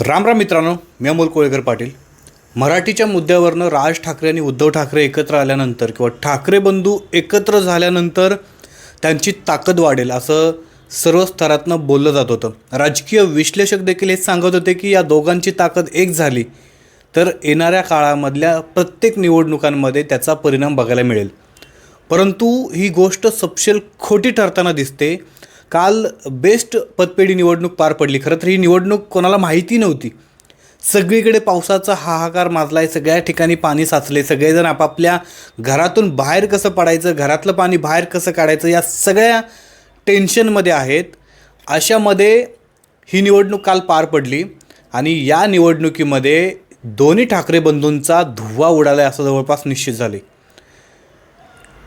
राम राम मित्रांनो मी अमोल कोळेकर पाटील. मराठीच्या मुद्द्यावरनं राज ठाकरे आणि उद्धव ठाकरे एकत्र आल्यानंतर किंवा ठाकरे बंधू एकत्र झाल्यानंतर त्यांची ताकद वाढेल असं सर्व स्तरातनं बोललं जात होतं. राजकीय विश्लेषक देखील हेच सांगत होते की या दोघांची ताकद एक झाली तर येणाऱ्या काळामधल्या प्रत्येक निवडणुकांमध्ये त्याचा परिणाम बघायला मिळेल. परंतु ही गोष्ट सपशेल खोटी ठरताना दिसते. काल बेस्ट पदपेढी निवडणूक पार पडली. खरं तर ही निवडणूक कोणाला माहिती नव्हती. सगळीकडे पावसाचा हाहाकार माजलाय सगळ्या ठिकाणी पाणी साचले सगळेजण आपापल्या घरातून बाहेर कसं पडायचं घरातलं पाणी बाहेर कसं काढायचं या सगळ्या टेन्शनमध्ये आहेत. अशामध्ये ही निवडणूक काल पार पडली आणि या निवडणुकीमध्ये दोन्ही ठाकरे बंधूंचा धुव्वा उडाला असं जवळपास निश्चित झाले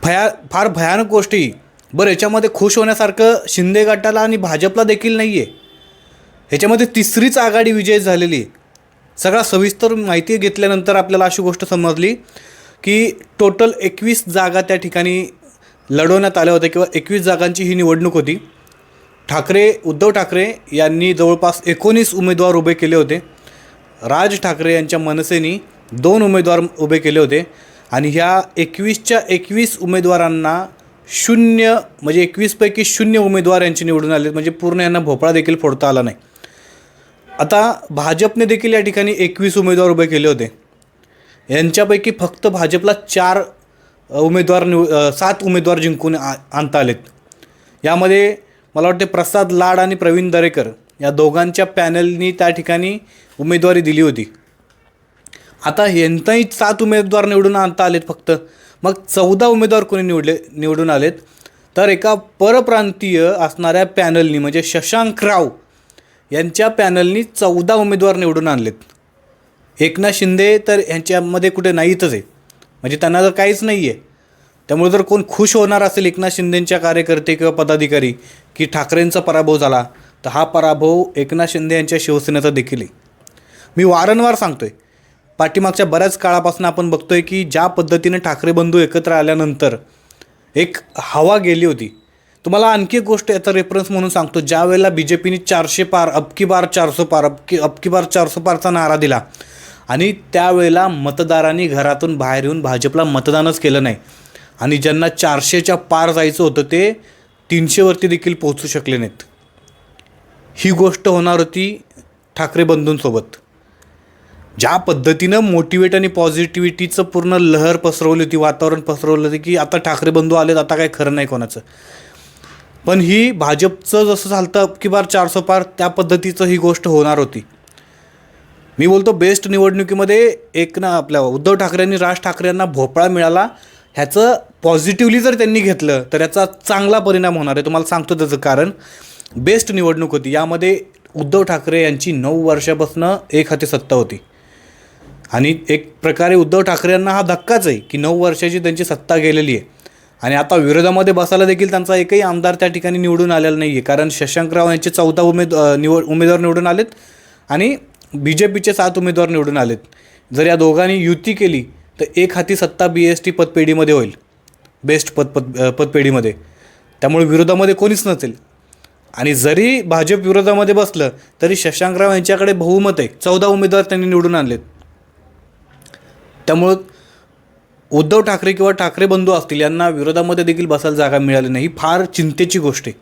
भया फार भयानक गोष्टी बरं याच्यामध्ये खुश होण्यासारखं शिंदे गटाला आणि भाजपला देखील नाही आहे ह्याच्यामध्ये तिसरीच आघाडी विजय झालेली आहे. सगळा सविस्तर माहिती घेतल्यानंतर आपल्याला अशी गोष्ट समजली की टोटल एकवीस जागा त्या ठिकाणी लढवण्यात आल्या होत्या किंवा एकवीस जागांची ही निवडणूक होती. ठाकरे उद्धव ठाकरे यांनी जवळपास एकोणीस उमेदवार उभे केले होते. राज ठाकरे यांच्या मनसेनी दोन उमेदवार उभे केले होते. आणि ह्या एकवीसच्या एकवीस उमेदवारांना शून्य म्हणजे एकवीसपैकी शून्य उमेदवार यांचे निवडून आले म्हणजे पूर्ण यांना भोपळा देखील फोडता आला नाही. आता भाजपने देखील या ठिकाणी एकवीस उमेदवार उभे केले होते. यांच्यापैकी फक्त भाजपला चार उमेदवार निव सात उमेदवार जिंकून आ आणता आलेत. यामध्ये मला वाटते प्रसाद लाड आणि प्रवीण दरेकर या दोघांच्या पॅनलनी त्या ठिकाणी उमेदवारी दिली होती. आता यांचाही सात उमेदवार निवडून आणता आलेत फक्त. मग चौदा उमेदवार कोणी निवडले निवडून आलेत. तर एका परप्रांतीय असणाऱ्या पॅनलनी म्हणजे शशांक राव यांच्या पॅनलनी चौदा उमेदवार निवडून आणलेत. एकनाथ शिंदे तर यांच्यामध्ये कुठे नाहीतच आहे. म्हणजे त्यांना तर काहीच नाही आहे त्यामुळे जर कोण खुश होणार असेल एकनाथ शिंदेंच्या कार्यकर्ते किंवा पदाधिकारी की ठाकरेंचा पराभव झाला तर हा पराभव एकनाथ शिंदे यांच्या शिवसेनेचा देखील आहे. मी वारंवार सांगतोय पाठीमागच्या बऱ्याच काळापासून आपण बघतोय की ज्या पद्धतीने ठाकरे बंधू एकत्र आल्यानंतर एक हवा गेली होती. तुम्हाला आणखी एक गोष्ट याचा रेफरन्स म्हणून सांगतो. ज्या वेळेला बी जे पीने चारशे पार अबकी बार चारसो पार अबकी अबकी बार चारसो पारचा नारा दिला आणि त्यावेळेला मतदारांनी घरातून बाहेर येऊन भाजपला मतदानच केलं नाही. आणि ज्यांना चारशेच्या पार जायचं होतं ते तीनशेवरती देखील पोहोचू शकले नाहीत. ही गोष्ट होणार होती ठाकरे बंधूंसोबत. ज्या पद्धतीनं मोटिवेट आणि पॉझिटिव्हिटीचं पूर्ण लहर पसरवली होती वातावरण पसरवलं होतं की आता ठाकरे बंधू आलेत आता काय खरं नाही कोणाचं. पण ही भाजपचं जसं झालं की बार चारसो पार त्या पद्धतीचं ही गोष्ट होणार होती. मी बोलतो बेस्ट निवडणुकीमध्ये एक ना आपल्या उद्धव ठाकरे आणि राज ठाकरे यांना भोपळा मिळाला ह्याचं पॉझिटिव्हली जर त्यांनी घेतलं तर याचा चांगला परिणाम होणार आहे तुम्हाला सांगतो त्याचं कारण. बेस्ट निवडणूक होती यामध्ये उद्धव ठाकरे यांची नऊ वर्षापासून एक हाती सत्ता होती. आणि एक प्रकारे उद्धव ठाकरेंना हा धक्काच आहे की नऊ वर्षाची त्यांची सत्ता गेलेली आहे. आणि आता विरोधामध्ये बसायला देखील त्यांचा एकही आमदार त्या ठिकाणी निवडून आलेला नाही आहे कारण शशांकराव यांचे चौदा उमेद निवड उमेदवार निवडून आलेत आणि बी जे पीचे सात उमेदवार निवडून आलेत. जर या दोघांनी युती केली तर एक हाती सत्ता बी एस टी पदपेढीमध्ये होईल. बेस्ट पद पद पदपेढीमध्ये. त्यामुळे विरोधामध्ये कोणीच नसेल. आणि जरी भाजप विरोधामध्ये बसलं तरी शशांकराव यांच्याकडे बहुमत आहे. चौदा उमेदवार त्यांनी निवडून आणलेत. त्यामुळं उद्धव ठाकरे किंवा ठाकरे बंधू असतील यांना विरोधामध्ये देखील बसायला जागा मिळाली नाही. ही फार चिंतेची गोष्ट आहे.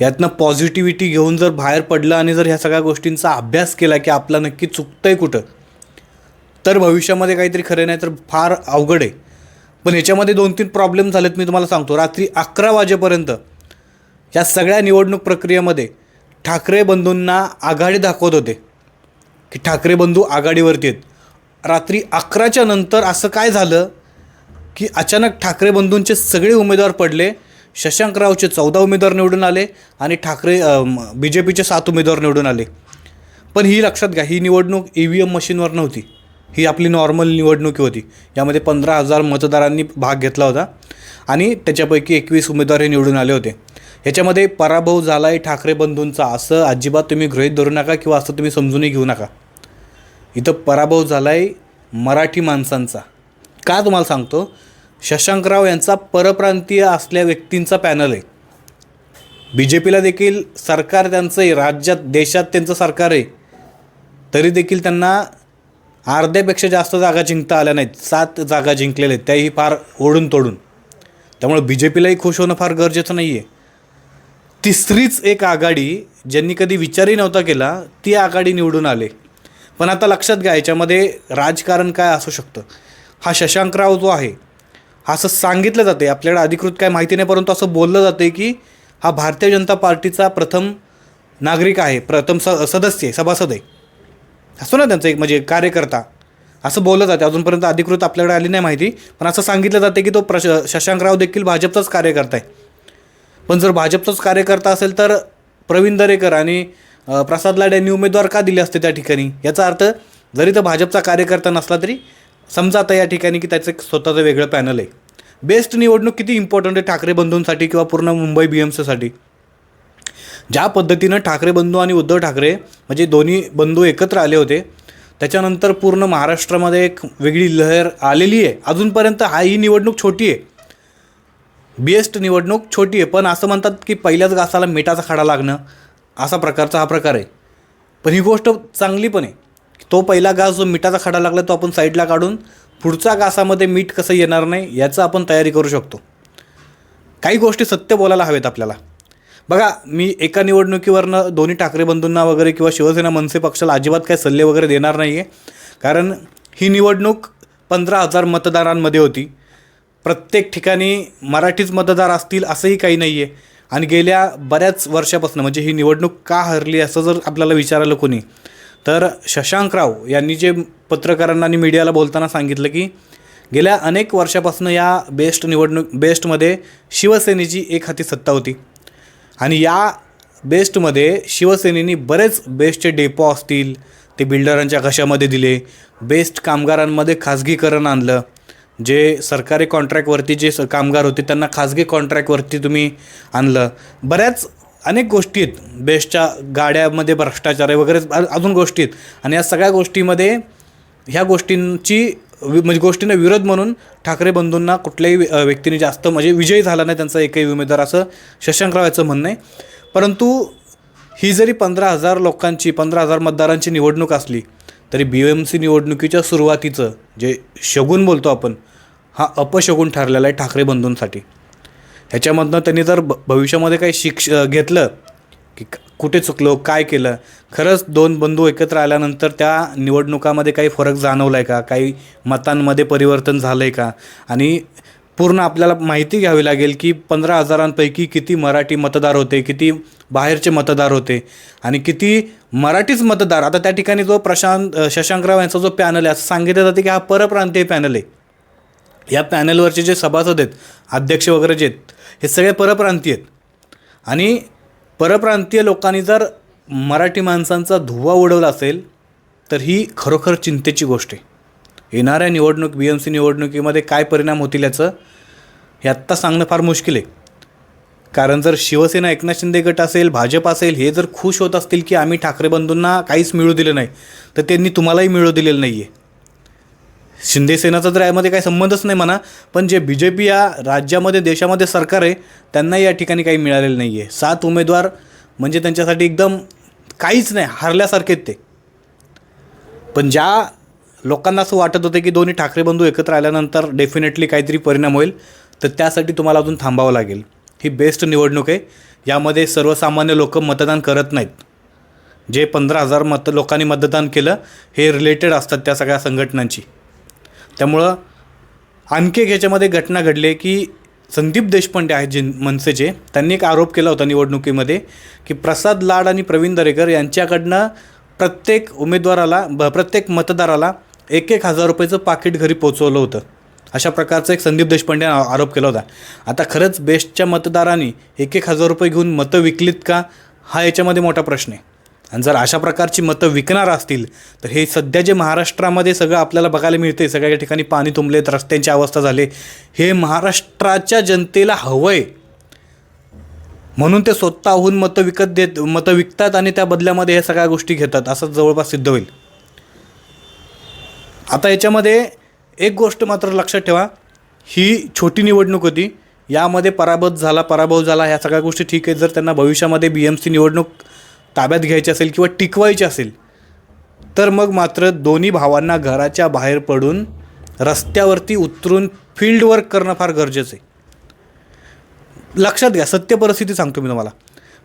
यातनं पॉझिटिव्हिटी घेऊन जर बाहेर पडलं आणि जर ह्या सगळ्या गोष्टींचा अभ्यास केला की आपला नक्की चुकतं आहे कुठं तर भविष्यामध्ये काहीतरी खरं नाही तर फार अवघड आहे. पण ह्याच्यामध्ये दोन तीन प्रॉब्लेम झालेत मी तुम्हाला सांगतो. रात्री अकरा वाजेपर्यंत या सगळ्या निवडणूक प्रक्रियेमध्ये ठाकरे बंधूंना आघाडी दाखवत होते. की ठाकरे बंधू आघाडीवरती आहेत. रात्री अकराच्या नंतर असं काय झालं की अचानक ठाकरे बंधूंचे सगळे उमेदवार पडले शशांकरावचे चौदा उमेदवार निवडून आले आणि ठाकरे बी जे पीचे सात उमेदवार निवडून आले. पण ही लक्षात घ्या ही निवडणूक ई व्ही एम मशीनवर नव्हती. ही आपली नॉर्मल निवडणूक होती. यामध्ये पंधरा हजार मतदारांनी भाग घेतला होता आणि त्याच्यापैकी एकवीस उमेदवार हे निवडून आले होते. ह्याच्यामध्ये पराभव झाला आहे ठाकरे बंधूंचा. असं अजिबात तुम्ही गृहित धरू नका किंवा असं तुम्ही समजूनही घेऊ नका. इथं पराभव झाला आहे मराठी माणसांचा. का तुम्हाला सांगतो? शशांकराव यांचा परप्रांतीय असल्या व्यक्तींचा पॅनल आहे. बी जे पीला देखील सरकार त्यांचं आहे राज्यात देशात त्यांचं सरकार आहे. तरी देखील त्यांना अर्ध्यापेक्षा जास्त जागा जिंकता आल्या नाहीत. सात जागा जिंकलेल्या आहेत. त्याही फार ओढून तोडून. त्यामुळे बी जे पीलाही खुश होणं फार गरजेचं नाही आहे तिसरीच एक आघाडी ज्यांनी कधी विचारही नव्हता केला ती आघाडी निवडून आले. पण आता लक्षात घ्या याच्यामध्ये राजकारण काय असू शकतं? हा शशांकराव जो आहे हा असं सांगितलं जाते आपल्याला अधिकृत काय माहिती नाही परंतु असं बोललं जाते की हा भारतीय जनता पार्टीचा प्रथम नागरिक आहे प्रथम स सदस्य आहे सभासद आहे. असतो ना त्यांचं एक म्हणजे कार्यकर्ता. असं बोललं जाते अजूनपर्यंत अधिकृत आपल्याकडे आली नाही माहिती पण असं सांगितलं जाते की तो प्रश शशांकराव देखील भाजपचाच कार्यकर्ता आहे. पण जर भाजपचाच कार्यकर्ता असेल तर प्रवीण दरेकर आणि प्रसाद लाड यांनी उमेदवार का दिले असते त्या ठिकाणी? याचा अर्थ जरी तो भाजपचा कार्यकर्ता नसला तरी समजा आता या ठिकाणी की त्याचं एक स्वतःचं वेगळं पॅनल आहे. बेस्ट निवडणूक किती इम्पॉर्टंट आहे ठाकरे बंधूंसाठी किंवा पूर्ण मुंबई बी एम सीसाठी ज्या पद्धतीनं ठाकरे बंधू आणि उद्धव ठाकरे म्हणजे दोन्ही बंधू एकत्र आले होते त्याच्यानंतर पूर्ण महाराष्ट्रामध्ये एक वेगळी लहर आलेली आहे. अजूनपर्यंत हा ही निवडणूक छोटी आहे. बेस्ट निवडणूक छोटी आहे. पण असं म्हणतात की पहिल्याच घासाला मिठाचा खडा लागणं असा प्रकारचा हा प्रकार आहे. पण ही गोष्ट चांगली पण आहे. तो पहिला घास जो मिठाचा खडा लागला तो आपण साईडला काढून पुढचा घासामध्ये मीठ कसं येणार नाही याचं आपण तयारी करू शकतो. काही गोष्टी सत्य बोलायला हवेत आपल्याला. बघा मी एका निवडणुकीवरनं दोन्ही ठाकरे बंधूंना वगैरे किंवा शिवसेना मनसे पक्षाला अजिबात काही सल्ले वगैरे देणार नाही आहे कारण ही निवडणूक पंधरा हजार मतदारांमध्ये होती. प्रत्येक ठिकाणी मराठीच मतदार असतील असंही काही नाही आहे आणि गेल्या बऱ्याच वर्षापासून म्हणजे ही निवडणूक का हरली असं जर आपल्याला विचारायला कोणी तर शशांकराव यांनी जे पत्रकारांना आणि मीडियाला बोलताना सांगितलं की गेल्या अनेक वर्षापासून या बेस्ट निवडणूक बेस्टमध्ये शिवसेनेची एक हाती सत्ता होती. आणि या बेस्टमध्ये शिवसेनेने बरेच बेस्टचे डेपो असतील ते बिल्डरांच्या कशामध्ये दिले बेस्ट कामगारांमध्ये खाजगीकरण आणलं जे सरकारी कॉन्ट्रॅक्टवरती जे स कामगार होते त्यांना खाजगी कॉन्ट्रॅक्टवरती तुम्ही आणलं. बऱ्याच अनेक गोष्टी आहेत. बेस्टच्या गाड्यामध्ये भ्रष्टाचार आहे वगैरे अजून गोष्टी आहेत. आणि या सगळ्या गोष्टीमध्ये ह्या गोष्टींची वि- म्हणजे गोष्टींना विरोध म्हणून ठाकरे बंधूंना कुठल्याही व्यक्तीने जास्त म्हणजे विजयी झाला नाही त्यांचा एकही उमेदवार असं शशांकराव याचं म्हणणं आहे. परंतु ही जरी पंधरा हजार लोकांची पंधरा हजार मतदारांची निवडणूक असली तरी बी एम सी निवडणुकीच्या सुरुवातीचं जे शगून बोलतो आपण हा अपशगून ठरलेला आहे ठाकरे बंधूंसाठी. ह्याच्यामधनं त्यांनी जर भ भविष्यामध्ये काही शिक्ष घेतलं की कुठे चुकलो काय केलं खरंच दोन बंधू एकत्र आल्यानंतर त्या निवडणुकामध्ये काही फरक जाणवला आहे का? काही मतांमध्ये परिवर्तन झालं आहे का? आणि पूर्ण आपल्याला माहिती घ्यावी लागेल की पंधरा हजारांपैकी किती मराठी मतदार होते किती बाहेरचे मतदार होते आणि किती मराठीच मतदार. आता त्या ठिकाणी जो प्रशांत शशांकराव यांचा जो पॅनल आहे असं सांगितलं जाते की हा परप्रांतीय पॅनल आहे. या पॅनलवरचे जे सभासद आहेत अध्यक्ष वगैरे जे आहेत हे सगळे परप्रांतीय आहेत. आणि परप्रांतीय लोकांनी जर मराठी माणसांचा धुवा उडवला असेल तर ही खरोखर चिंतेची गोष्ट आहे. येणाऱ्या निवडणूक बी एम सी निवडणुकीमध्ये काय परिणाम होतील याचं हे आत्ता सांगणं फार मुश्किल आहे. कारण जर शिवसेना एकनाथ शिंदे गट असेल भाजप असेल हे जर खुश होत असतील की आम्ही ठाकरे बंधूंना काहीच मिळू दिलं नाही तर त्यांनी तुम्हालाही मिळू दिलेलं नाही आहे शिंदेसेनाचा तर यामध्ये काही संबंधच नाही म्हणा पण जे बी जे पी या राज्यामध्ये देशामध्ये सरकार आहे त्यांना या ठिकाणी काही मिळालेलं नाही आहे सात उमेदवार म्हणजे त्यांच्यासाठी एकदम काहीच नाही हारल्यासारखेच ते. पण ज्या लोकांना असं वाटत होतं की दोन्ही ठाकरे बंधू एकत्र आल्यानंतर डेफिनेटली काहीतरी परिणाम होईल. तर त्यासाठी तुम्हाला अजून थांबावं लागेल. ही बेस्ट निवडणूक आहे. यामध्ये सर्वसामान्य लोक मतदान करत नाहीत. जे पंधरा हजार मत लोकांनी मतदान केलं हे रिलेटेड असतात त्या सगळ्या संघटनांची. त्यामुळं आणखी एक ह्याच्यामध्ये घटना घडली की संदीप देशपांडे आहेत जे मनसेचे त्यांनी एक आरोप केला होता निवडणुकीमध्ये की प्रसाद लाड आणि प्रवीण दरेकर यांच्याकडनं प्रत्येक उमेदवाराला ब प्रत्येक मतदाराला एक एक हजार रुपयाचं पाकिट घरी पोचवलं होतं. अशा प्रकारचा एक संदीप देशपांडे आरोप केला होता. आता खरंच बेस्टच्या मतदारांनी एक एक हजार रुपये घेऊन मतं विकलीत का? हा याच्यामध्ये मोठा प्रश्न आहे. आणि जर अशा प्रकारची मतं विकणार असतील तर हे सध्या जे महाराष्ट्रामध्ये सगळं आपल्याला बघायला मिळते सगळ्या ठिकाणी पाणी तुंबलेत रस्त्यांची अवस्था झाली हे महाराष्ट्राच्या जनतेला हवं आहे म्हणून ते स्वतःहून मतं विकत देत मतं विकतात आणि त्या बदल्यामध्ये ह्या सगळ्या गोष्टी घेतात असं जवळपास सिद्ध होईल. आता याच्यामध्ये एक गोष्ट मात्र लक्षात ठेवा. ही छोटी निवडणूक होती. यामध्ये पराभव झाला पराभव झाला ह्या सगळ्या गोष्टी ठीक आहेत. जर त्यांना भविष्यामध्ये बी एम सी निवडणूक ताब्यात घ्यायची असेल किंवा टिकवायची असेल तर मग मात्र दोन्ही भावांना घराच्या बाहेर पडून रस्त्यावरती उतरून फील्ड वर्क करणं फार गरजेचं आहे. लक्षात घ्या सत्य परिस्थिती सांगतो मी तुम्हाला.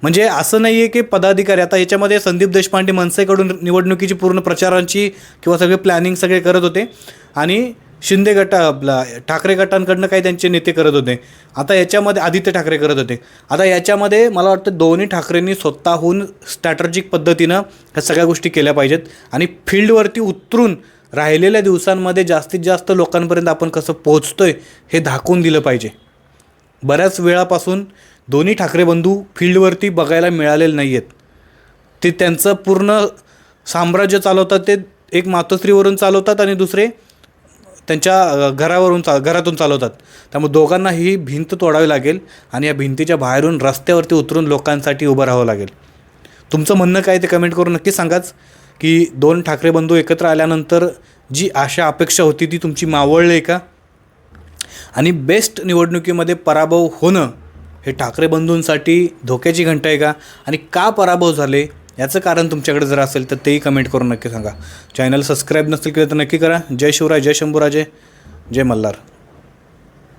म्हणजे असं नाही आहे की पदाधिकारी आता याच्यामध्ये संदीप देशपांडे मनसेकडून निवडणुकीची पूर्ण प्रचारांची किंवा सगळे प्लॅनिंग सगळे करत होते. आणि शिंदे गटा आपला ठाकरे गटांकडनं काही त्यांचे नेते करत होते. आता याच्यामध्ये आदित्य ठाकरे करत होते. आता याच्यामध्ये मला वाटतं दोन्ही ठाकरेंनी स्वतःहून स्ट्रॅटर्जिक पद्धतीनं ह्या सगळ्या गोष्टी केल्या पाहिजेत. आणि फील्डवरती उतरून राहिलेल्या दिवसांमध्ये जास्तीत जास्त लोकांपर्यंत आपण कसं पोहोचतोय हे दाखवून दिलं पाहिजे. बऱ्याच वेळापासून दोन्ही ठाकरे बंधू फील्डवरती बघायला मिळालेले नाही आहेत ते त्यांचं पूर्ण साम्राज्य चालवतात ते एक मातोश्रीवरून चालवतात आणि दुसरे त्यांच्या घरावरून चा घरातून चालवतात. त्यामुळे दोघांना ही भिंत तोडावी लागेल आणि या भिंतीच्या बाहेरून रस्त्यावरती उतरून लोकांसाठी उभं राहावं लागेल. तुमचं म्हणणं काय ते कमेंट करून नक्की सांगाच की दोन ठाकरे बंधू एकत्र आल्यानंतर जी आशा अपेक्षा होती ती तुमची मावळली आहे का? आणि बेस्ट निवडणुकीमध्ये पराभव होणं हे ठाकरे बंधूंसाठी धोक्याची घंटा आहे का? आणि का पराभव झाले? याचं कारण तुमच्याकडे जर असेल तर तेही कमेंट करून नक्की सांगा. चॅनल सबस्क्राईब नसेल केलं तर नक्की करा. जय शिवराय जय शंभूराजे जय मल्हार.